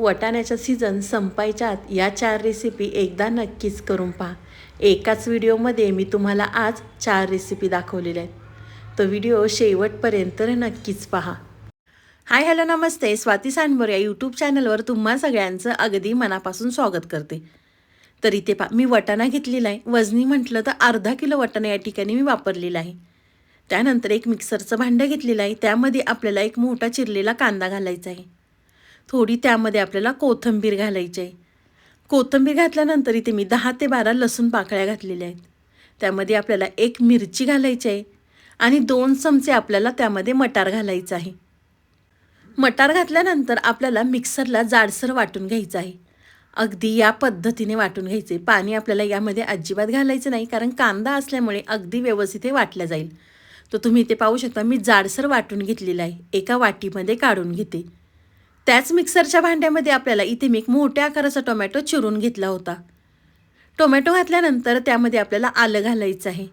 वटाण्याचा season संपायच्या आत या चार रेसिपी एकदा नक्कीच करून पहा. एकाच व्हिडिओमध्ये मी तुम्हाला आज चार रेसिपी दाखवलेल्या आहेत. तो व्हिडिओ शेवटपर्यंत नक्कीच पहा. हाय हॅलो नमस्ते. स्वाती सांडभर या यूट्यूब चॅनलवर तुम्हा सगळ्यांचं अगदी मनापासून स्वागत करते. तर इथे पा मी वटाणा घेतलेला आहे. वजनी म्हटलं तर अर्धा किलो वटाणा या ठिकाणी मी वापरलेला आहे. त्यानंतर एक मिक्सरचं भांडं घेतलेलं आहे. त्यामध्ये आपल्याला एक मोठा चिरलेला कांदा घालायचा आहे. थोडी त्यामध्ये आपल्याला कोथिंबीर घालायची आहे. कोथिंबीर घातल्यानंतर इथे मी दहा ते बारा लसूण पाकळ्या घातलेल्या आहेत. त्यामध्ये आपल्याला एक मिरची घालायची आहे आणि दोन चमचे आपल्याला त्यामध्ये मटार घालायचं आहे. मटार घातल्यानंतर आपल्याला मिक्सरला जाडसर वाटून घ्यायचं आहे. अगदी या पद्धतीने वाटून घ्यायचे. पाणी आपल्याला यामध्ये अजिबात घालायचं नाही कारण कांदा असल्यामुळे अगदी व्यवस्थित हे वाटलं जाईल. तर तुम्ही इथे पाहू शकता मी जाडसर वाटून घेतलेलं आहे. एका वाटीमध्ये काढून घेते. त्याच मिक्सरच्या भांड्यामध्ये आपल्याला इथे मी एक मोठ्या आकाराचा टोमॅटो चिरून घेतला होता. टोमॅटो घातल्यानंतर त्यामध्ये आपल्याला आलं घालायचं आहे.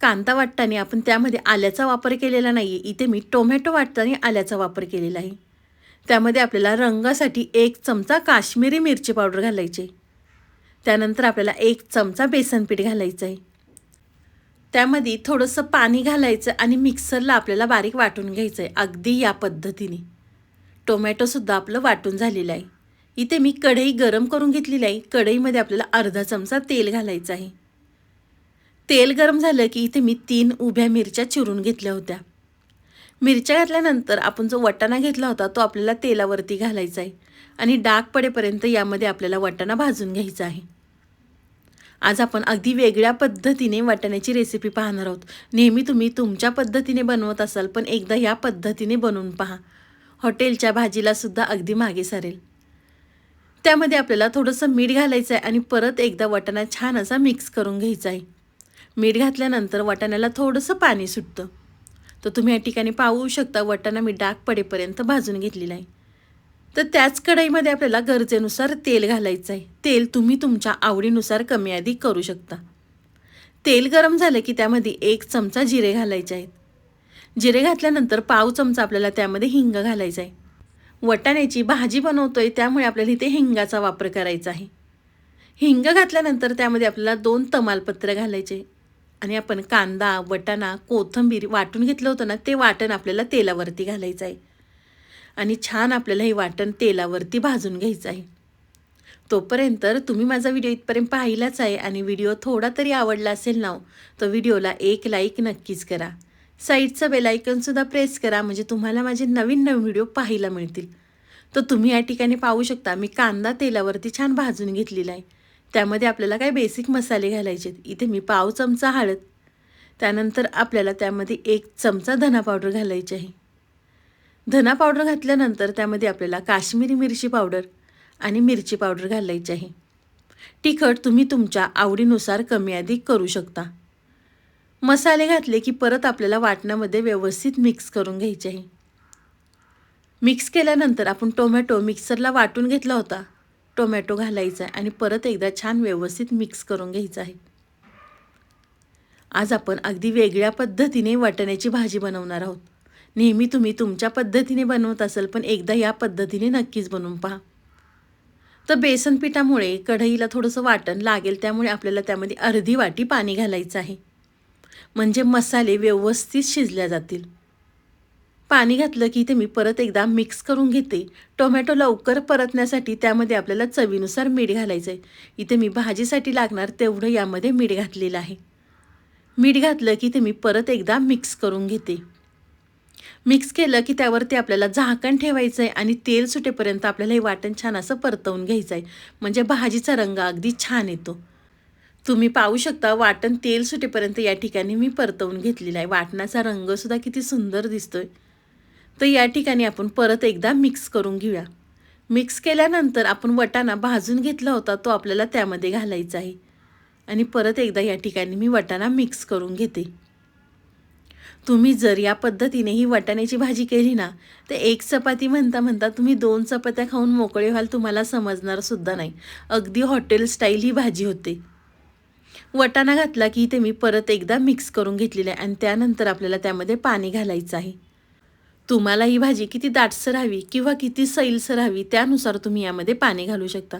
कांदा वाटताना आपण त्यामध्ये आल्याचा वापर केलेला नाही आहे इथे मी टोमॅटो वाटताना आल्याचा वापर केलेला आहे. त्यामध्ये आपल्याला रंगासाठी एक चमचा काश्मीरी मिरची पावडर घालायची त्यानंतर आपल्याला एक चमचा बेसन पीठ घालायचं आहे. त्यामध्ये थोडंसं पाणी घालायचं आणि मिक्सरला आपल्याला बारीक वाटून घ्यायचं आहे. अगदी या पद्धतीने. टोमॅटोसुद्धा आपलं वाटून झालेलं आहे. इथे मी कढई गरम करून घेतलेली आहे. कढईमध्ये आपल्याला अर्धा चमचा तेल घालायचं आहे. तेल गरम झालं की इथे मी तीन उभ्या मिरच्या चिरून घेतल्या होत्या. मिरच्या घातल्यानंतर आपण जो वटाणा घेतला होता तो आपल्याला तेलावरती घालायचा आहे आणि डाग पडेपर्यंत यामध्ये आपल्याला वटाणा भाजून घ्यायचा आहे. आज आपण अगदी वेगळ्या पद्धतीने वाटाण्याची रेसिपी पाहणार आहोत. नेहमी तुम्ही तुमच्या पद्धतीने बनवत असाल पण एकदा ह्या पद्धतीने बनवून पहा. हॉटेलच्या भाजीलासुद्धा अगदी मागे सारेल. त्यामध्ये आपल्याला थोडंसं मीठ घालायचं आहे आणि परत एकदा वाटाणा छान असा मिक्स करून घ्यायचा आहे मीठ घातल्यानंतर वाटाण्याला थोडंसं पाणी सुटतं. तर तुम्ही या ठिकाणी पाहू शकता वाटाणा मी डाग पडेपर्यंत भाजून घेतलेला आहे. तर त्याच कढईमध्ये आपल्याला गरजेनुसार तेल घालायचं आहे तेल तुम्ही तुमच्या आवडीनुसार कमी अधिक करू शकता. तेल गरम झालं की त्यामध्ये एक चमचा जिरे घालायचे आहेत. जिरे घातल्यानंतर पाव चमचा आपल्याला त्यामध्ये हिंग घालायचा आहे. वटाण्याची भाजी बनवतोय त्यामुळे आपल्याला इथे हिंगाचा वापर करायचा आहे. हिंग घातल्यानंतर त्यामध्ये आपल्याला दोन तमालपत्र घालायचे आणि आपण कांदा वटाणा कोथंबीर वाटून घेतलं होतं ना ते वाटण आपल्याला तेलावरती घालायचं आहे. आणि छान आपल्याला हे वाटण तेलावरती भाजून घ्यायचं आहे. तोपर्यंत तुम्ही माझा व्हिडिओ इथपर्यंत पाहिलाच आहे आणि व्हिडिओ थोडा तरी आवडला असेल ना हो, तर व्हिडिओला एक लाईक नक्कीच करा. साईडचं बेलायकनसुद्धा प्रेस करा. म्हणजे तुम्हाला माझे नवीन नवीन व्हिडिओ पाहायला मिळतील. तर तुम्ही या ठिकाणी पाहू शकता. मी कांदा तेलावरती छान भाजून घेतलेला आहे. त्यामध्ये आपल्याला काय बेसिक मसाले घालायचे इथे मी पाव चमचा हळद. त्यानंतर आपल्याला त्यामध्ये एक चमचा धना पावडर घालायची आहे. धना पावडर घातल्यानंतर त्यामध्ये आपल्याला काश्मीरी मिरची पावडर आणि मिरची पावडर घालायची आहे. तिखट तुम्ही तुमच्या आवडीनुसार कमी अधिक करू शकता. मसाले घातले की परत आपल्याला वाटणामध्ये व्यवस्थित मिक्स करून घ्यायचे आहे. मिक्स केल्यानंतर आपण टोमॅटो मिक्सरला वाटून घेतला होता. टोमॅटो घालायचा आहे आणि परत एकदा छान व्यवस्थित मिक्स करून घ्यायचा आहे. आज आपण अगदी वेगळ्या पद्धतीने वाटण्याची भाजी बनवणार आहोत. नेहमी तुम्ही तुमच्या पद्धतीने बनवत असाल पण एकदा या पद्धतीने नक्कीच बनवून पहा. तर बेसन पिठामुळे कढईला थोडंसं वाटण लागेल त्यामुळे आपल्याला त्यामध्ये अर्धी वाटी पाणी घालायचं आहे. म्हणजे मसाले व्यवस्थित शिजल्या जातील. पाणी घातलं की ते मी परत एकदा मिक्स करून घेते. टोमॅटो लवकर परतण्यासाठी त्यामध्ये आपल्याला चवीनुसार मीठ घालायचं आहे इथे मी भाजीसाठी लागणार तेवढं यामध्ये मीठ घातलेलं आहे. मीठ घातलं की ते मी परत एकदा मिक्स करून घेते. मिक्स केलं की त्यावरती आपल्याला झाकण ठेवायचं आहे आणि तेल सुटेपर्यंत आपल्याला हे वाटण छान असं परतवून घ्यायचं आहे म्हणजे भाजीचा रंग अगदी छान येतो. तुम्ही पाहू शकता वाटण तेल सुटेपर्यंत या ठिकाणी मी परतवून घेतलेला आहे. वाटणाचा रंगसुद्धा किती सुंदर दिसतोय. तर या ठिकाणी आपण परत एकदा मिक्स करून घेऊया. मिक्स केल्यानंतर आपण वटाणा भाजून घेतला होता तो आपल्याला त्यामध्ये घालायचा आहे. आणि परत एकदा या ठिकाणी मी वटाणा मिक्स करून घेते. तुम्ही जर या पद्धतीने ही वटाण्याची भाजी केली ना तर एक चपाती म्हणता म्हणता तुम्ही दोन चपात्या खाऊन मोकळे व्हाल तुम्हाला समजणार सुद्धा नाही. अगदी हॉटेल स्टाईल ही भाजी होते. वटाणा घातला की ते मी परत एकदा मिक्स करून घेतलेलं आहे आणि त्यानंतर आपल्याला त्यामध्ये पाणी घालायचं आहे. तुम्हाला ही भाजी किती दाटसर हवी किंवा किती सैलसर हवी त्यानुसार तुम्ही यामध्ये पाणी घालू शकता.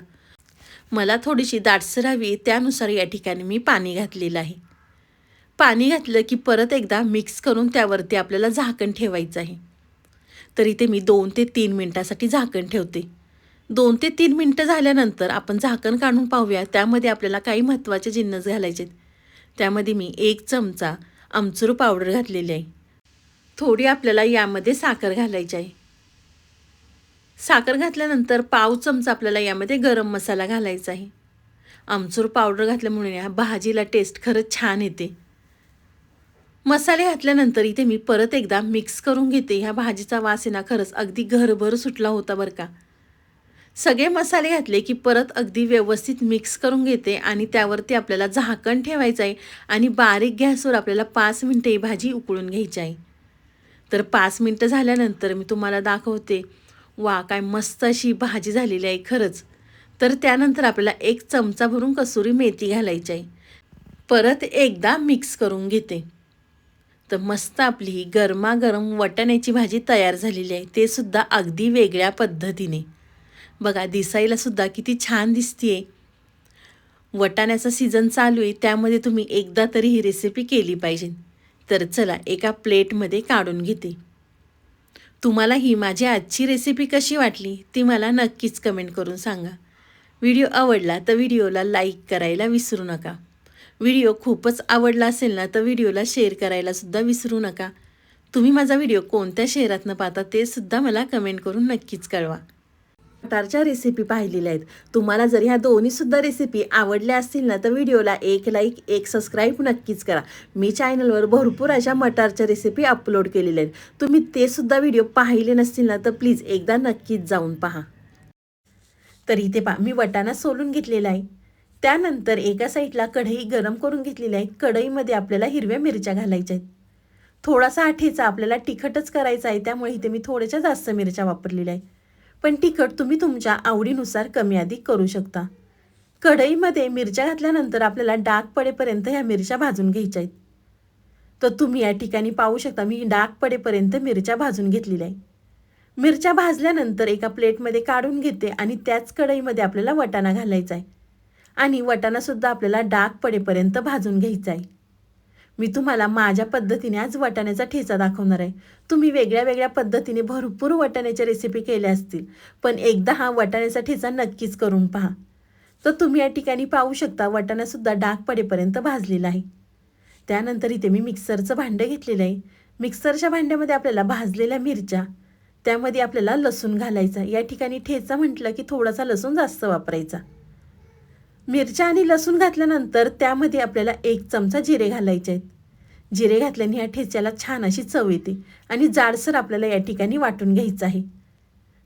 मला थोडीशी दाटसर हवी त्यानुसार या ठिकाणी मी पाणी घातलेलं आहे. पाणी घातलं की परत एकदा मिक्स करून त्यावरती आपल्याला झाकण ठेवायचं आहे. तर इथे मी दोन ते तीन मिनटासाठी झाकण ठेवते. दोन ते तीन मिनटं झाल्यानंतर आपण झाकण काढून पाहूया. त्यामध्ये आपल्याला काही महत्त्वाचे जिन्नस घालायचे आहेत. त्यामध्ये मी एक चमचा आमचूर पावडर घातलेली आहे. थोडी आपल्याला यामध्ये साखर घालायची आहे. साखर घातल्यानंतर पाव चमचा आपल्याला यामध्ये गरम मसाला घालायचा आहे. आमचूर पावडर घातल्यामुळे या भाजीला टेस्ट खरंच छान येते. मसाले घातल्यानंतर इथे मी परत एकदा मिक्स करून घेते. ह्या भाजीचा वास आहे ना खरंच अगदी घरभर सुटला होता बरं का. सगळे मसाले घातले की परत अगदी व्यवस्थित मिक्स करून घेते आणि त्यावरती आपल्याला झाकण ठेवायचं आहे आणि बारीक गॅसवर आपल्याला पाच मिनटं ही भाजी उकळून घ्यायची आहे. तर पाच मिनटं झाल्यानंतर मी तुम्हाला दाखवते. वा काय मस्त अशी भाजी झालेली आहे खरंच. तर त्यानंतर आपल्याला एक चमचा भरून कसुरी मेथी घालायची आहे. परत एकदा मिक्स करून घेते. तर मस्त आपली गरमागरम वटाण्याची भाजी तयार झालेली आहे. ते सुद्धा अगदी वेगळ्या पद्धतीने. बघा दिसायलासुद्धा किती छान दिसतीये. वटाण्याचा सीझन चालू आहे त्यामध्ये तुम्ही एकदा तरी ही रेसिपी केली पाहिजे. तर चला एका प्लेटमध्ये काढून घेते. तुम्हाला ही माझी आजची रेसिपी कशी वाटली ती मला नक्कीच कमेंट करून सांगा. व्हिडिओ आवडला तर व्हिडिओला लाईक करायला विसरू नका. व्हिडिओ खूपच आवडला असेल ना तर व्हिडिओला शेअर करायलासुद्धा विसरू नका. तुम्ही माझा व्हिडिओ कोणत्या शहरातनं पाहता ते सुद्धा मला कमेंट करून नक्कीच कळवा. मटारच्या रेसिपी पाहिलेल्या आहेत. तुम्हाला जर ह्या दोन्हीसुद्धा रेसिपी आवडल्या असतील ना तर व्हिडिओला एक लाईक एक सबस्क्राईब नक्कीच करा. मी चॅनलवर भरपूर अशा मटारच्या रेसिपी अपलोड केलेल्या आहेत. तुम्ही ते सुद्धा व्हिडिओ पाहिले नसतील ना तर प्लीज एकदा नक्कीच जाऊन पहा. तर इथे पहा मी वटाणा सोलून घेतलेला आहे. त्यानंतर एका साईडला कढई गरम करून घेतलेली आहे. कढईमध्ये आपल्याला हिरव्या मिरच्या घालायच्या आहेत. थोडासा आठेचा आपल्याला तिखटच करायचा आहे त्यामुळे इथे मी थोड्याशा जास्त मिरच्या वापरलेल्या आहे पण तिखट तुम्ही तुमच्या आवडीनुसार कमी अधिक करू शकता. कढईमध्ये मिरच्या घातल्यानंतर आपल्याला डाग पडेपर्यंत ह्या मिरच्या भाजून घ्यायच्या आहेत. तर तुम्ही या ठिकाणी पाहू शकता मी डाग पडेपर्यंत मिरच्या भाजून घेतलेल्या आहे मिरच्या भाजल्यानंतर एका प्लेटमध्ये काढून घेते आणि त्याच कढईमध्ये आपल्याला वटाणा घालायचा आहे. आणि वटाणासुद्धा आपल्याला डाग पडेपर्यंत भाजून घ्यायचा आहे. मी तुम्हाला माझ्या पद्धतीने आज वाटाण्याचा ठेचा दाखवणार आहे. तुम्ही वेगळ्या वेगळ्या पद्धतीने भरपूर वाटाण्याच्या रेसिपी केल्या असतील. पण एकदा हा वाटाण्याचा ठेचा नक्कीच करून पहा. तर तुम्ही या ठिकाणी पाहू शकता वाटाणासुद्धा डाग पडेपर्यंत भाजलेला आहे. त्यानंतर इथे मी मिक्सरचं भांडं घेतलेलं आहे. मिक्सरच्या भांड्यामध्ये आपल्याला भाजलेल्या मिरच्या त्यामध्ये आपल्याला लसूण घालायचा. या ठिकाणी ठेचा म्हटलं की थोडासा लसूण जास्त वापरायचा. मिरच्या आणि लसूण घातल्यानंतर त्यामध्ये आपल्याला एक चमचा जिरे घालायचे आहेत. जिरे घातल्याने ह्या ठेच्याला छान अशी चव येते आणि जाडसर आपल्याला या ठिकाणी वाटून घ्यायचं आहे.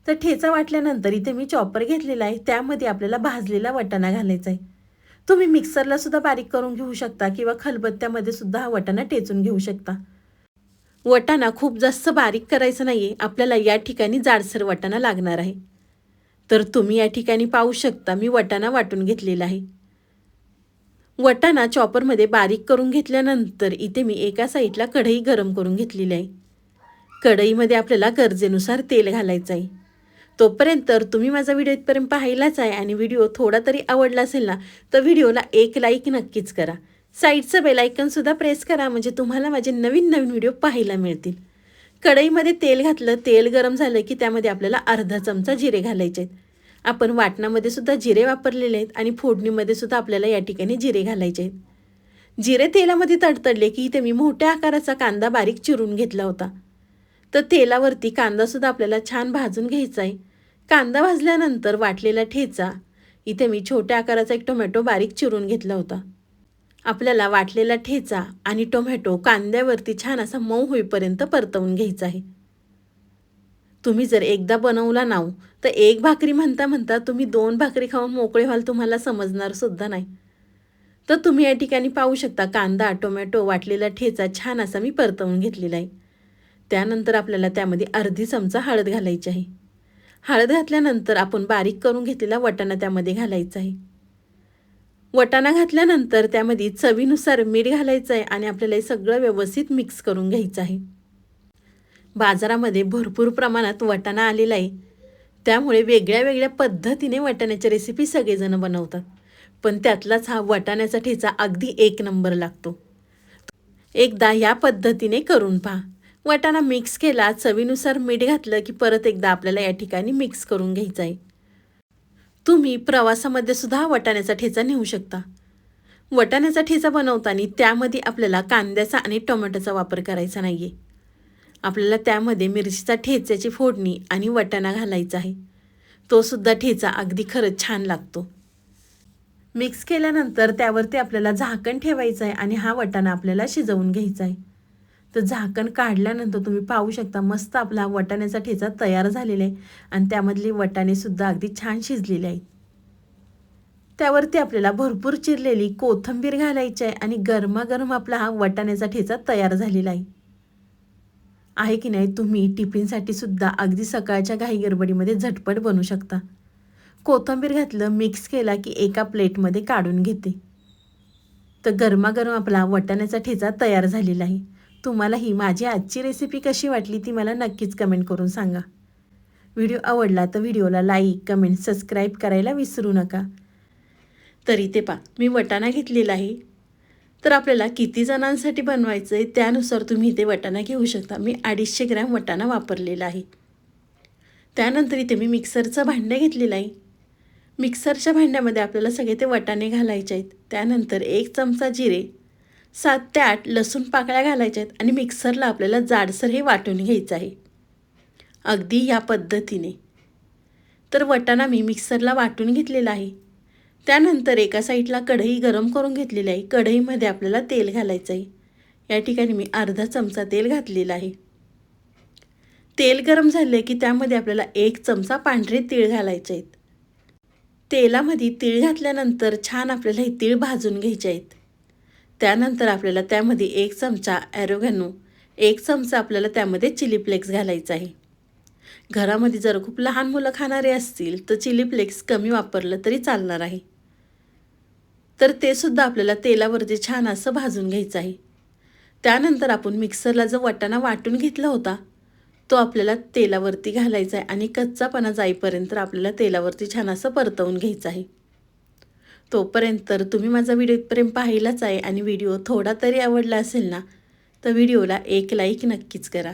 तर ठेचा वाटल्यानंतर इथे मी चॉपर घेतलेला आहे त्यामध्ये आपल्याला भाजलेला वटाणा घालायचा आहे. तुम्ही मिक्सरला सुद्धा बारीक करून घेऊ शकता किंवा खलबत्त्यामध्ये सुद्धा हा वटाणा टेचून घेऊ शकता. वटाणा खूप जास्त बारीक करायचं नाही आहे आपल्याला या ठिकाणी जाडसर वटाणा लागणार आहे. तर तुम्ही या ठिकाणी पाहू शकता मी वटाणा वाटून घेतलेला आहे. वटाणा चॉपरमध्ये बारीक करून घेतल्यानंतर इथे मी एका साईडला कढई गरम करून घेतलेली आहे. कढईमध्ये आपल्याला गरजेनुसार तेल घालायचं आहे. तोपर्यंत तर तुम्ही माझा व्हिडिओ इथपर्यंत पाहिलाच आहे आणि व्हिडिओ थोडा तरी आवडला असेल ना तर व्हिडिओला एक लाईक नक्कीच करा. साईडचं बेलायकनसुद्धा प्रेस करा म्हणजे तुम्हाला माझे नवीन नवीन व्हिडिओ पाहायला मिळतील. कढईमध्ये तेल घातलं तेल गरम झालं की त्यामध्ये आपल्याला अर्धा चमचा जिरे घालायचे आहेत. आपण वाटणामध्ये सुद्धा जिरे वापरलेले आहेत आणि फोडणीमध्ये सुद्धा आपल्याला या ठिकाणी जिरे घालायचे आहेत. जिरे तेलामध्ये तडतडले की इथे मी मोठ्या आकाराचा कांदा बारीक चिरून घेतला होता. तर तेलावरती कांदासुद्धा आपल्याला छान भाजून घ्यायचा आहे. कांदा भाजल्यानंतर वाटलेला ठेचा इथे मी छोट्या आकाराचा एक टोमॅटो बारीक चिरून घेतला होता. आपल्याला वाटलेला ठेचा आणि टोमॅटो कांद्यावरती छान असा मऊ होईपर्यंत परतवून घ्यायचा आहे. तुम्ही जर एकदा बनवला नाव तर एक भाकरी म्हणता म्हणता तुम्ही दोन भाकरी खाऊन मोकळे व्हाल तुम्हाला समजणार सुद्धा नाही. तर तुम्ही या ठिकाणी पाहू शकता कांदा टोमॅटो वाटलेला ठेचा छान असा मी परतवून घेतलेला आहे. त्यानंतर आपल्याला त्यामध्ये अर्धी चमचा हळद घालायची आहे. हळद घातल्यानंतर आपण बारीक करून घेतलेला वटाणा त्यामध्ये घालायचा आहे. वटाणा घातल्यानंतर त्यामध्ये चवीनुसार मीठ घालायचं आहे आणि आपल्याला हे सगळं व्यवस्थित मिक्स करून घ्यायचं आहे. बाजारामध्ये भरपूर प्रमाणात वाटाणा आलेला आहे. त्यामुळे वेगळ्या वेगळ्या पद्धतीने वाटाण्याच्या रेसिपी सगळेजण बनवतात. पण त्यातलाच हा वाटाण्याचा ठेचा अगदी एक नंबर लागतो. एकदा या पद्धतीने करून पहा. वाटाणा मिक्स केला चवीनुसार मीठ घातलं की परत एकदा आपल्याला या ठिकाणी मिक्स करून घ्यायचं आहे. तुम्ही प्रवासामध्ये सुद्धा वाटाण्याचा ठेचा नेऊ शकता. वटाण्याचा ठेचा बनवताना त्यामध्ये आपल्याला कांद्याचा आणि टोमॅटोचा वापर करायचा नाही आहे आपल्याला त्यामध्ये मिरचीचा ठेच्याची फोडणी आणि वटाणा घालायचा आहे. तो सुद्धा ठेचा अगदी खरंच छान लागतो. मिक्स केल्यानंतर त्यावरती आपल्याला झाकण ठेवायचं आहे आणि हा वटाणा आपल्याला शिजवून घ्यायचा आहे. तर झाकण काढल्यानंतर तुम्ही पाहू शकता मस्त आपला वटाण्याचा ठेचा तयार झालेला आहे. आणि त्यामधली वटाणेसुद्धा अगदी छान शिजलेले आहेत. त्यावरती आपल्याला भरपूर चिरलेली कोथंबीर घालायची आहे आणि गरमागरम आपला हा वटाण्याचा ठेचा तयार झालेला आहे. आहे की नाही तुम्ही टिफिनसाठी सुद्धा अगदी सकाळच्या घाई गडबडीमध्ये झटपट बनवू शकता. कोथंबीर घातलं मिक्स केला की एका प्लेटमध्ये काढून घेते. तर गरमागरम आपला वटाण्याचा ठेचा तयार झालेला आहे. तुम्हाला ही माझी आजची रेसिपी कशी वाटली ती मला नक्कीच कमेंट करून सांगा. व्हिडिओ आवडला तर व्हिडिओला लाईक कमेंट सबस्क्राईब करायला विसरू नका. तरी ते पा मी वटाणा घेतलेला आहे. तर आपल्याला किती जणांसाठी बनवायचं आहे त्यानुसार तुम्ही ते वटाणा घेऊ शकता. मी अडीचशे ग्रॅम वटाणा वापरलेला आहे. त्यानंतर इथे मी मिक्सरचं भांडं घेतलेलं आहे. मिक्सरच्या भांड्यामध्ये आपल्याला सगळे ते वटाणे घालायचे आहेत. त्यानंतर एक चमचा जिरे सात ते आठ लसूण पाकळ्या घालायच्या आहेत आणि मिक्सरला आपल्याला जाडसर हे वाटून घ्यायचं आहे. अगदी या पद्धतीने. तर वटाणा मी मिक्सरला वाटून घेतलेला आहे. त्यानंतर एका साईडला कढई गरम करून घेतलेली आहे. कढईमध्ये आपल्याला तेल घालायचं आहे या ठिकाणी मी अर्धा चमचा तेल घातलेला आहे. तेल गरम झाले की त्यामध्ये आपल्याला एक चमचा पांढरे तीळ घालायचे आहेत तेलामध्ये तीळ घातल्यानंतर छान आपल्याला हे तीळ भाजून घ्यायचे आहेत. त्यानंतर आपल्याला त्यामध्ये एक चमचा ॲरोगॅनो एक चमचा आपल्याला त्यामध्ये चिली फ्लेक्स घालायचा आहे. घरामध्ये जर खूप लहान मुलं खाणारे असतील तर चिली फ्लेक्स कमी वापरलं तरी चालणार आहे. तर ते सुद्धा आपल्याला तेलावरती छान असं भाजून घ्यायचं आहे. त्यानंतर आपण मिक्सरला जो वाटाणा वाटून घेतला होता तो आपल्याला तेलावरती घालायचा आहे आणि कच्चापणा जाईपर्यंत आपल्याला तेलावरती छान असं परतवून घ्यायचं आहे. तोपर्यंत तर तुम्ही माझा व्हिडिओ इथपर्यंत पाहिलाच आहे आणि व्हिडिओ थोडा तरी आवडला असेल ना तर व्हिडिओला एक लाईक नक्कीच करा.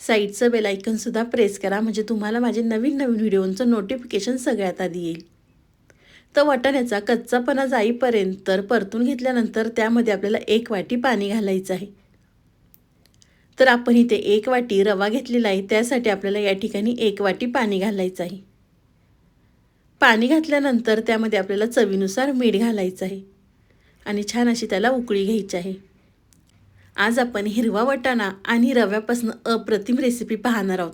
साईडचं बेलायकनसुद्धा प्रेस करा म्हणजे तुम्हाला माझे नवीन नवीन व्हिडिओंचं नोटिफिकेशन सगळ्यात आधी येईल. तर वाटाण्याचा कच्चापणा जाईपर्यंत तर परतून घेतल्यानंतर त्यामध्ये आपल्याला एक वाटी पाणी घालायचं आहे. तर आपण इथे एक वाटी रवा घेतलेला आहे त्यासाठी आपल्याला या ठिकाणी एक वाटी पाणी घालायचं आहे. पाणी घातल्यानंतर त्यामध्ये आपल्याला चवीनुसार मीठ घालायचं आहे. आणि छान अशी त्याला उकळी घ्यायची आहे. आज आपण हिरवा वटाणा आणि रव्यापासून अप्रतिम रेसिपी पाहणार आहोत.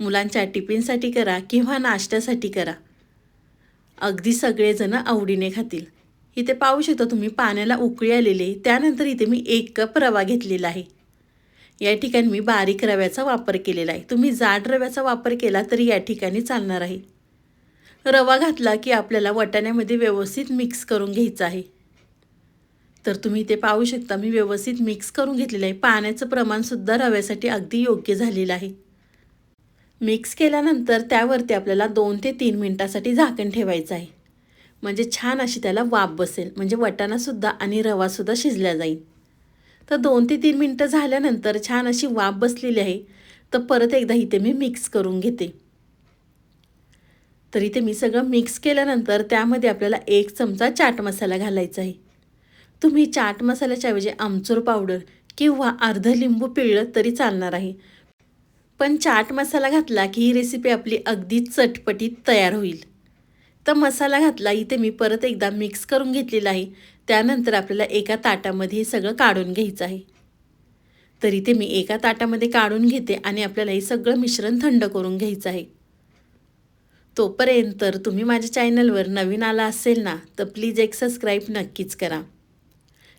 मुलांच्या टिफिनसाठी करा किंवा नाश्त्यासाठी करा. अगदी सगळेजण आवडीने खातील. इथे पाहू शकता तुम्ही पाण्याला उकळी आलेले त्यानंतर इथे मी एक कप रवा घेतलेला आहे. या ठिकाणी मी बारीक रव्याचा वापर केलेला आहे. तुम्ही जाड रव्याचा वापर केला तरी या ठिकाणी चालणार आहे. रवा घातला की आपल्याला वाटाण्यामध्ये व्यवस्थित मिक्स करून घ्यायचं आहे. तर तुम्ही ते पाहू शकता मी व्यवस्थित मिक्स करून घेतलेलं आहे. पाण्याचं प्रमाणसुद्धा रव्यासाठी अगदी योग्य झालेलं आहे. मिक्स केल्यानंतर त्यावरती आपल्याला दोन ते तीन मिनटासाठी झाकण ठेवायचं आहे. म्हणजे छान अशी त्याला वाफ बसेल. म्हणजे वटाणासुद्धा आणि रवासुद्धा शिजल्या जाईल. तर दोन ते तीन मिनटं झाल्यानंतर छान अशी वाफ बसलेली आहे. तर परत एकदा इथे मी मिक्स करून घेते. तर इथे मी सगळं मिक्स केल्यानंतर त्यामध्ये आपल्याला एक चमचा चाट मसाला घालायचा आहे. तुम्ही चाट मसाल्याच्या ऐवजी आमचूर पावडर किंवा अर्ध लिंबू पिळलं तरी चालणार आहे. पण चाट मसाला घातला की ही रेसिपी आपली अगदी चटपटीत तयार होईल. तर मसाला घातला इथे मी परत एकदा मिक्स करून घेतलेला आहे. त्यानंतर आपल्याला एका ताटामध्ये हे सगळं काढून घ्यायचं आहे. तर इथे मी एका ताटामध्ये काढून घेते आणि आपल्याला हे सगळं मिश्रण थंड करून घ्यायचं आहे. तोपर्यंत तुम्ही माझ्या चॅनलवर नवीन आला असेल ना तर प्लीज एक सबस्क्राईब नक्कीच करा.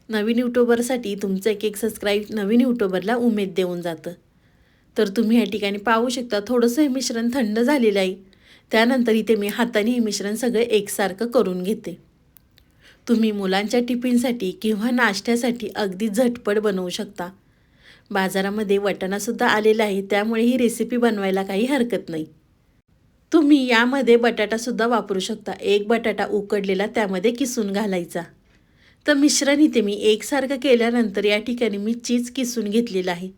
नवीन यूट्यूबरसाठी तुमचं एक एक सबस्क्राईब नवीन यूट्यूबरला उमेद देऊन जातं. तर तुम्ही या ठिकाणी पाहू शकता थोडंसं हे मिश्रण थंड झालेलं आहे. त्यानंतर इथे मी हाताने हे मिश्रण सगळं एकसारखं करून घेते. तुम्ही मुलांच्या टिफिनसाठी किंवा नाश्त्यासाठी अगदी झटपट बनवू शकता. बाजारामध्ये वटाणासुद्धा आलेला आहे त्यामुळे ही रेसिपी बनवायला काही हरकत नाही. तुम्ही यामध्ये बटाटासुद्धा वापरू शकता. एक बटाटा उकडलेला त्यामध्ये किसून घालायचा. तर मिश्रण इथे मी एकसारखं केल्यानंतर या ठिकाणी मी चीज किसून घेतलेलं आहे.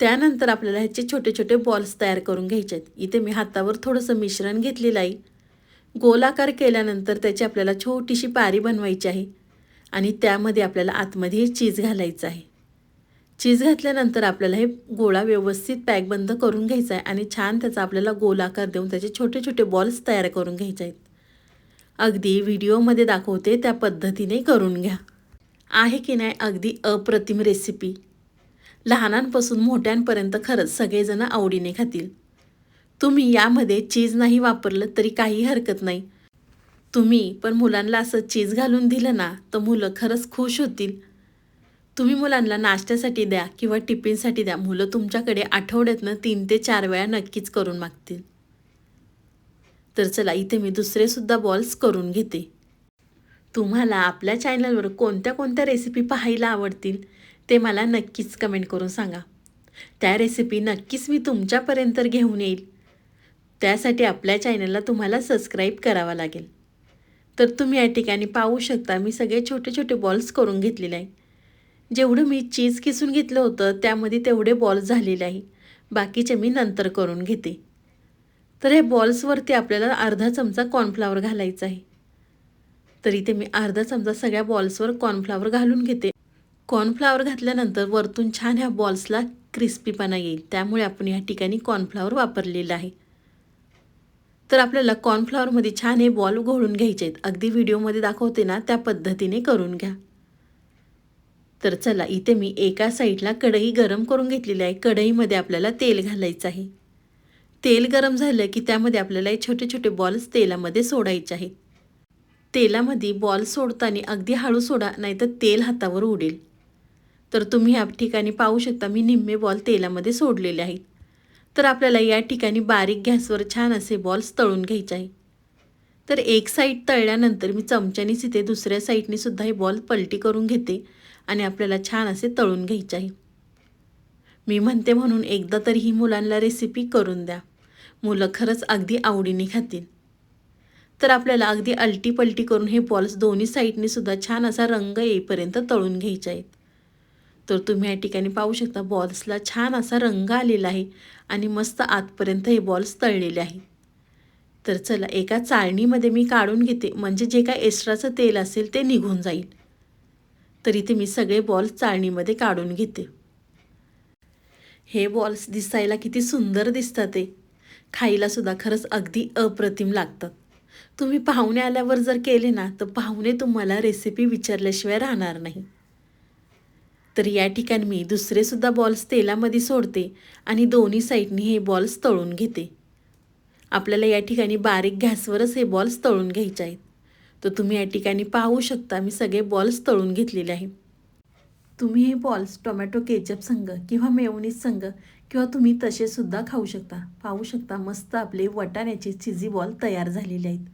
त्यानंतर आपल्याला ह्याचे छोटे छोटे बॉल्स तयार करून घ्यायचे आहेत. इथे मी हातावर थोडंसं मिश्रण घेतलेलं आहे. गोलाकार केल्यानंतर त्याची आपल्याला छोटीशी पारी बनवायची आहे. आणि त्यामध्ये आपल्याला आतमध्ये चीज घालायचं आहे. चीज घातल्यानंतर आपल्याला हे गोळा व्यवस्थित पॅक बंद करून घ्यायचा आहे आणि छान त्याचा आपल्याला गोलाकार देऊन त्याचे छोटे छोटे बॉल्स तयार करून घ्यायचे आहेत. अगदी व्हिडिओमध्ये दाखवते त्या पद्धतीने करून घ्या. आहे की नाही अगदी अप्रतिम रेसिपी लहानांपासून मोठ्यांपर्यंत खरंच सगळेजण आवडीने खातील. तुम्ही यामध्ये चीज नाही वापरलं तरी काही हरकत नाही. तुम्ही पण मुलांना असं चीज घालून दिलं ना तर मुलं खरंच खुश होतील. तुम्ही मुलांना नाश्त्यासाठी द्या किंवा टिफिनसाठी द्या. मुलं तुमच्याकडे आठवड्यातनं तीन ते चार वेळा नक्कीच करून मागतील. तर चला इथे मी दुसरेसुद्धा बॉल्स करून घेते. तुम्हाला आपल्या चॅनलवर कोणत्या कोणत्या रेसिपी पाहायला आवडतील ते मला नक्कीच कमेंट करून सांगा. त्या रेसिपी नक्कीच मी तुमच्यापर्यंत घेऊन येईल. त्यासाठी आपल्या चॅनलला तुम्हाला सबस्क्राईब करावा लागेल. तर तुम्ही या ठिकाणी पाहू शकता मी सगळे छोटे छोटे बॉल्स करून घेतलेले आहे. जेवढं मी चीज किसून घेतलं होतं त्यामध्ये तेवढे बॉल्स झालेले आहे. बाकीचे मी नंतर करून घेते. तर हे बॉल्सवरती आपल्याला अर्धा चमचा कॉर्नफ्लावर घालायचा आहे. तर इथे मी अर्धा चमचा सगळ्या बॉल्सवर कॉर्नफ्लावर घालून घेते. कॉर्नफ्लावर घातल्यानंतर वरतून छान ह्या बॉल्सला क्रिस्पीपणा येईल. त्यामुळे आपण ह्या ठिकाणी कॉर्नफ्लावर वापरलेलं आहे. तर आपल्याला कॉर्नफ्लॉवरमध्ये छान हे बॉल घोळून घ्यायचे आहेत. अगदी व्हिडिओमध्ये दाखवते ना त्या पद्धतीने करून घ्या. तर चला इथे मी एका साईडला कढई गरम करून घेतलेली आहे. कढईमध्ये आपल्याला तेल घालायचं आहे. तेल गरम झालं की त्यामध्ये आपल्याला हे छोटे छोटे बॉल्स तेलामध्ये सोडायचे आहेत. तेलामध्ये बॉल सोडताना अगदी हळू सोडा नाहीतर तेल हातावर उडेल. तर तुम्ही या ठिकाणी पाहू शकता मी निम्मे बॉल तेलामध्ये सोडलेले आहेत. तर आपल्याला या ठिकाणी बारीक गॅसवर छान असे बॉल्स तळून घ्यायचे आहे तर एक साईड तळल्यानंतर मी चमच्यानीच इथे दुसऱ्या साईडने सुद्धा हे बॉल पलटी करून घेते. आणि आपल्याला छान असे तळून घ्यायचे आहे मी म्हणते म्हणून एकदा तरी ही मुलांना रेसिपी करून द्या. मुलं खरंच अगदी आवडीने खातील. तर आपल्याला अगदी अलटी पलटी करून हे बॉल्स दोन्ही साईडने सुद्धा छान असा रंग येईपर्यंत तळून घ्यायचे आहेत. तर तुम्ही या ठिकाणी पाहू शकता बॉल्सला छान असा रंग आलेला आहे आणि मस्त आतपर्यंत हे बॉल्स तळलेले आहेत तर चला एका चाळणीमध्ये मी काढून घेते. म्हणजे जे काय एक्स्ट्राचं तेल असेल ते निघून जाईल. तर इथे मी सगळे बॉल्स चाळणीमध्ये काढून घेते. हे बॉल्स दिसायला किती सुंदर दिसतात ते. खायलासुद्धा खरंच अगदी अप्रतिम लागतात. तुम्ही पाहुणे आल्यावर जर केले ना तर पाहुणे तुम्हाला रेसिपी विचारल्याशिवाय राहणार नाही. तर या ठिकाणी मी दुसरेसुद्धा बॉल्स तेलामध्ये सोडते आणि दोन्ही साईडनी हे बॉल्स तळून घेते. आपल्याला या ठिकाणी बारीक गॅसवरच हे बॉल्स तळून घ्यायचे आहेत. तर तुम्ही या ठिकाणी पाहू शकता मी सगळे बॉल्स तळून घेतलेले आहे तुम्ही हे बॉल्स टोमॅटो केचप संघ किंवा मेवनीज संघ किंवा तुम्ही तसेसुद्धा खाऊ शकता. पाहू शकता मस्त आपले वटाण्याचे चिझी बॉल तयार झालेले आहेत.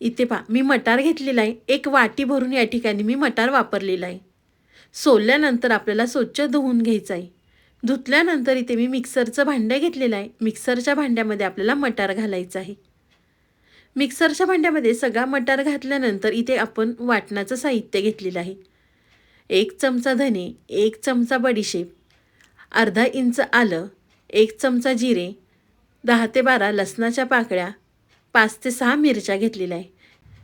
इथे पा मी मटार घेतलेला आहे. एक वाटी भरून या ठिकाणी मी मटार वापरलेला आहे. सोलल्यानंतर आपल्याला स्वच्छ धुवून घ्यायचं आहे. धुतल्यानंतर इथे मी मिक्सरचं भांडं घेतलेलं आहे. मिक्सरच्या भांड्यामध्ये आपल्याला मटार घालायचं आहे. मिक्सरच्या भांड्यामध्ये सगळा मटार घातल्यानंतर इथे आपण वाटणाचं साहित्य घेतलेलं आहे. एक चमचा धने एक चमचा बडीशेप अर्धा इंच आलं एक चमचा जिरे दहा ते बारा लसणाच्या पाकळ्या पाच ते सहा मिरच्या घेतलेल्या आहे.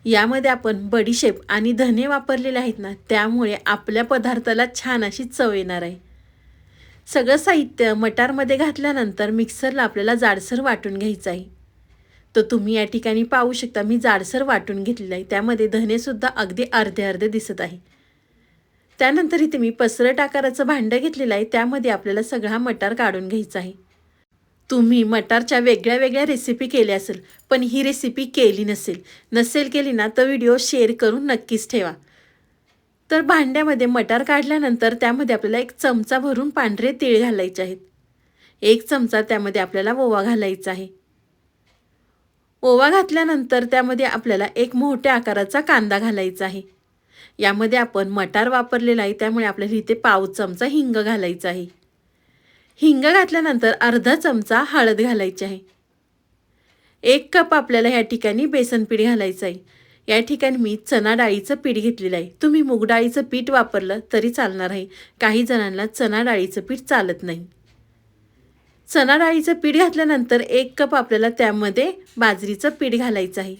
यामध्ये आपण बडीशेप आणि धने वापरलेले आहेत ना त्यामुळे आपल्या पदार्थाला छान अशी चव येणार आहे. सगळं साहित्य मटारमध्ये घातल्यानंतर मिक्सरला आपल्याला जाडसर वाटून घ्यायचं आहे. तर तुम्ही या ठिकाणी पाहू शकता. मी जाडसर वाटून घेतलेलं आहे. त्यामध्ये धनेसुद्धा अगदी अर्धे अर्धे दिसत आहे. त्यानंतर इथे मी पसरट आकाराचं भांडं घेतलेलं आहे. त्यामध्ये आपल्याला सगळा मटार काढून घ्यायचा आहे. तुम्ही मटारच्या वेगळ्या वेगळ्या रेसिपी केल्या असेल पण ही रेसिपी केली नसेल. नसेल केली ना तर व्हिडिओ शेअर करून नक्कीच ठेवा. तर भांड्यामध्ये मटार काढल्यानंतर त्यामध्ये आपल्याला एक चमचा भरून पांढरे तीळ घालायचे आहेत. एक चमचा त्यामध्ये आपल्याला ओवा घालायचा आहे. ओवा घातल्यानंतर त्यामध्ये आपल्याला एक मोठ्या आकाराचा कांदा घालायचा आहे. यामध्ये आपण मटार वापरलेला आहे त्यामुळे आपल्याला इथे पाव चमचा हिंग घालायचा आहे. हिंग घातल्यानंतर अर्धा चमचा हळद घालायची आहे. एक कप आपल्याला या ठिकाणी बेसन पीठ घालायचं आहे. या ठिकाणी मी चना डाळीचं पीठ घेतलेलं आहे. तुम्ही मूग डाळीचं पीठ वापरलं तरी चालणार आहे. काही जणांना चना डाळीचं पीठ चालत नाही. चणा डाळीचं पीठ घातल्यानंतर एक कप आपल्याला त्यामध्ये बाजरीचं पीठ घालायचं आहे.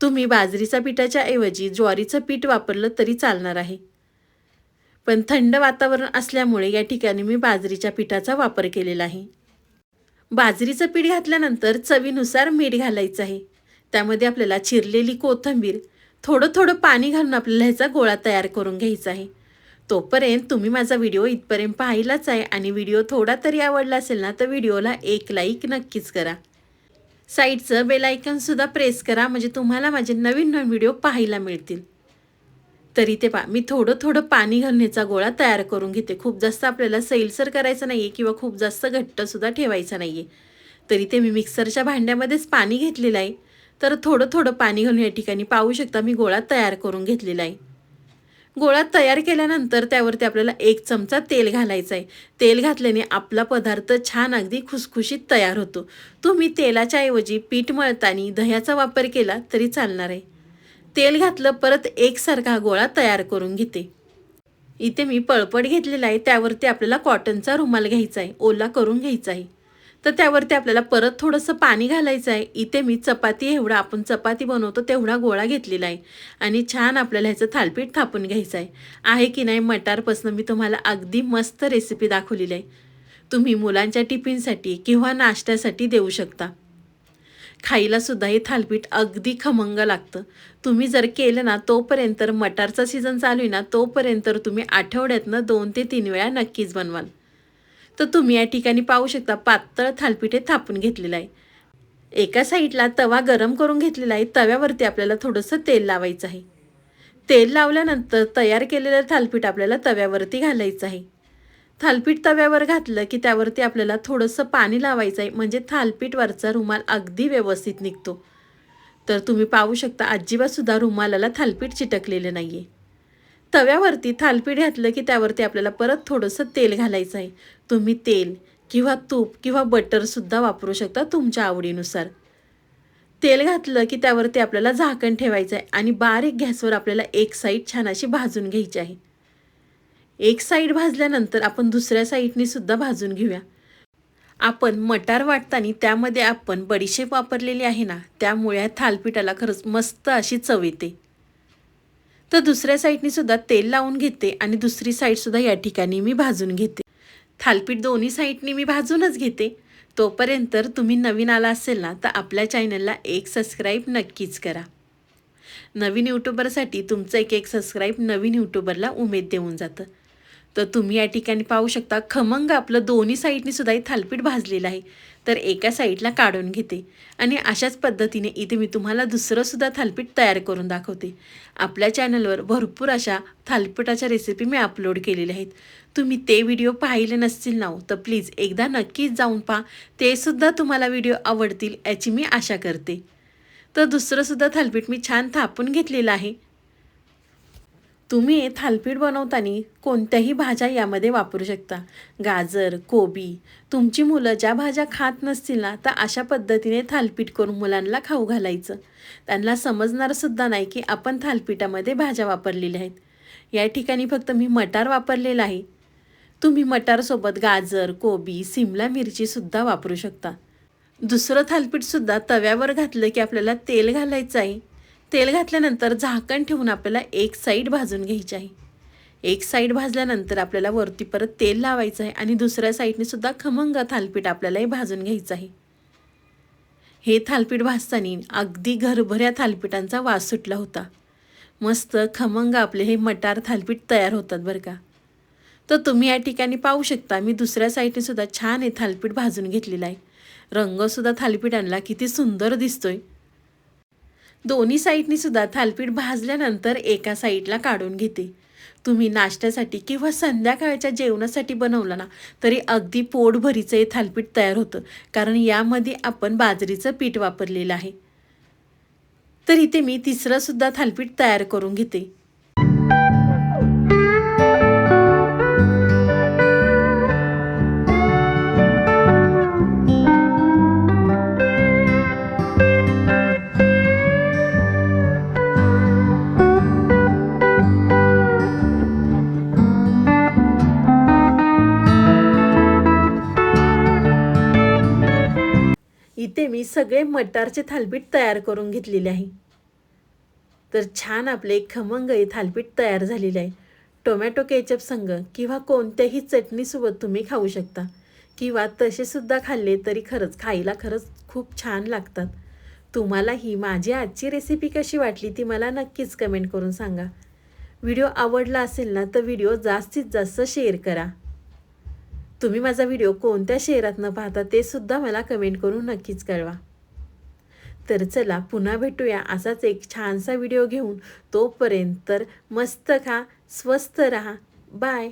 तुम्ही बाजरीच्या पिठाच्या ऐवजी ज्वारीचं पीठ वापरलं तरी चालणार आहे. पण थंड वातावरण असल्यामुळे या ठिकाणी मी बाजरीच्या पिठाचा वापर केलेला आहे. बाजरीचं पीठ घातल्यानंतर चवीनुसार मीठ घालायचं आहे. त्यामध्ये आपल्याला चिरलेली कोथिंबीर थोडं थोडं पाणी घालून आपल्याला ह्याचा गोळा तयार करून घ्यायचा आहे. तोपर्यंत तुम्ही माझा व्हिडिओ इथपर्यंत पाहिलाच आहे आणि व्हिडिओ थोडा तरी आवडला असेल ना तर व्हिडिओला एक लाईक नक्कीच करा. साईडचं बेलायकनसुद्धा प्रेस करा म्हणजे तुम्हाला माझे नवीन नवीन व्हिडिओ पाहायला मिळतील. तरी ते पा मी थोडं थोडं पाणी घालण्याचा गोळा तयार करून घेते. खूप जास्त आपल्याला सैलसर करायचं नाही आहे किंवा खूप जास्त घट्टसुद्धा ठेवायचं नाही आहे तरी ते मी मिक्सरच्या भांड्यामध्येच पाणी घेतलेलं आहे. तर थोडं थोडं पाणी घालून या ठिकाणी पाहू शकता मी गोळा तयार करून घेतलेला आहे. गोळा तयार केल्यानंतर त्यावरती आपल्याला एक चमचा तेल घालायचं आहे तेल घातल्याने आपला पदार्थ छान अगदी खुसखुशीत तयार होतो. तुम्ही तेलाच्या ऐवजी पीठ मळताना दह्याचा वापर केला तरी चालणार आहे. तेल घातलं परत एकसारखा गोळा तयार करून घेते. इथे मी पळपट घेतलेला आहे. त्यावरती आपल्याला कॉटनचा रुमाल घ्यायचा आहे ओला करून घ्यायचा आहे तर त्यावरती आपल्याला परत थोडंसं पाणी घालायचं आहे. इथे मी चपाती एवढा आपण चपाती बनवतो तेवढा गोळा घेतलेला आहे. आणि छान आपल्याला ह्याचं थालपीठ थापून घ्यायचं आहे. आहे की नाही मटारपासून मी तुम्हाला अगदी मस्त रेसिपी दाखवलेली आहे. तुम्ही मुलांच्या टिफिनसाठी किंवा नाश्त्यासाठी देऊ शकता. खायलासुद्धा हे थालपीठ अगदी खमंग लागतं. तुम्ही जर केलं ना तोपर्यंत मटारचा सीझन चालू आहे ना तोपर्यंत तुम्ही आठवड्यातनं दोन ते तीन वेळा नक्कीच बनवाल. तर तुम्ही या ठिकाणी पाहू शकता पातळ थालपीठ थापून घेतलेलं आहे. एका साईडला तवा गरम करून घेतलेला आहे तव्यावरती आपल्याला थोडंसं तेल लावायचं आहे. तेल लावल्यानंतर तयार केलेलं थालपीठ आपल्याला तव्यावरती घालायचं आहे. थालपीठ तव्यावर घातलं की त्यावरती आपल्याला थोडंसं पाणी लावायचं आहे म्हणजे थालपीठवरचा रुमाल अगदी व्यवस्थित निघतो. तर तुम्ही पाहू शकता अजिबातसुद्धा रुमालाला थालपीठ चिटकलेलं नाही आहे तव्यावरती थालपीठ घातलं की त्यावरती आपल्याला परत थोडंसं तेल घालायचं आहे. तुम्ही तेल किंवा तूप किंवा बटरसुद्धा वापरू शकता तुमच्या आवडीनुसार. तेल घातलं की त्यावरती आपल्याला झाकण ठेवायचं आहे आणि बारीक गॅसवर आपल्याला एक साईड छान अशी भाजून घ्यायची आहे. एक साईड भाजल्यानंतर आपण दुसऱ्या साईडनी सुद्धा भाजून घेऊया. आपण मटार वाटताना त्यामध्ये आपण बडीशेप वापरलेली आहे ना त्यामुळे थालपीठाला खरंच मस्त अशी चव येते. तर दुसऱ्या साईडनी सुद्धा तेल लावून घेते आणि दुसरी साईडसुद्धा या ठिकाणी मी भाजून घेते. थालपीठ दोन्ही साईडनी मी भाजूनच घेते. तोपर्यंत तुम्ही नवीन आला असेल ना तर आपल्या चॅनलला एक सबस्क्राईब नक्कीच करा. नवीन यूट्यूबरसाठी तुमचं एक एक सबस्क्राईब नवीन यूट्यूबरला उमेद देऊन जातं. तर तुम्ही या ठिकाणी पाहू शकता खमंग आपलं दोन्ही साईडनी सुद्धा हे थालपीठ भाजलेलं आहे. तर एका साईडला काढून घेते. आणि अशाच पद्धतीने इथे मी तुम्हाला दुसरंसुद्धा थालपीठ तयार करून दाखवते. आपल्या चॅनलवर भरपूर अशा थालपीठाच्या रेसिपी मी अपलोड केलेल्या आहेत. तुम्ही ते व्हिडिओ पाहिले नसतील ना हो, तर प्लीज एकदा नक्कीच जाऊन पहा. ते सुद्धा तुम्हाला व्हिडिओ आवडतील याची मी आशा करते. तर दुसरंसुद्धा थालपीठ मी छान थापून घेतलेलं आहे. तुम्ही थालपीठ बनवताना कोणत्याही भाज्या यामध्ये वापरू शकता. गाजर कोबी तुमची मुलं ज्या भाज्या खात नसतील ना तर अशा पद्धतीने थालपीठ करून मुलांना खाऊ घालायचं. त्यांना समजणारसुद्धा नाही की आपण थालपीठामध्ये भाज्या वापरलेल्या आहेत. या ठिकाणी फक्त मी मटार वापरलेला आहे. तुम्ही मटारसोबत गाजर कोबी सिमला मिरचीसुद्धा वापरू शकता. दुसरं थालपीठसुद्धा तव्यावर घातलं की आपल्याला तेल घालायचं आहे. तेल घातल्यानंतर झाकण ठेवून आपल्याला एक साईड भाजून घ्यायची आहे. एक साईड भाजल्यानंतर आपल्याला वरती परत तेल लावायचं आहे आणि दुसऱ्या साईडने सुद्धा खमंग थालपीठ आपल्याला हे भाजून घ्यायचं आहे. हे थालपीठ भाजताना अगदी घरभऱ्या थालपीठांचा वास सुटला होता. मस्त खमंग आपले हे मटार थालपीठ तयार होतात बरं का. तर तुम्ही या ठिकाणी पाहू शकता मी दुसऱ्या साईडने सुद्धा छान हे थालपीठ भाजून घेतलेलं आहे. रंगसुद्धा थालपीठ आणला किती सुंदर दिसतोय. दोन्ही साईडनी सुद्धा थालपीठ भाजल्यानंतर एका साईडला काढून घेते. तुम्ही नाश्त्यासाठी किंवा संध्याकाळच्या जेवणासाठी बनवलं ना तरी अगदी पोटभरीचं हे थालपीठ तयार होतं कारण यामध्ये आपण बाजरीचं पीठ वापरलेलं आहे. तर इथे मी तिसरंसुद्धा थालपीठ तयार करून घेते. सगळे मटारचे थालपीठ तयार करून घेतलेले आहे. तर छान आपले खमंग हे थालपीठ तयार झालेले आहे. टोमॅटो केचप संग किंवा कोणत्याही चटणीसोबत तुम्ही खाऊ शकता. किंवा तसेसुद्धा खाल्ले तरी खरंच खायला खरंच खूप छान लागतात. तुम्हाला ही माझी आजची रेसिपी कशी वाटली ती मला नक्कीच कमेंट करून सांगा. व्हिडिओ आवडला असेल ना तर व्हिडिओ जास्तीत जास्त शेअर करा. तुम्ही माझा व्हिडिओ कोणत्या शहरात न पाहता ते सुद्धा मला कमेंट करून नक्कीच कळवा. तर चला पुन्हा भेटूया असाच एक छानसा व्हिडिओ घेऊन तोपर्यंत तर मस्त खा स्वस्त रहा. बाय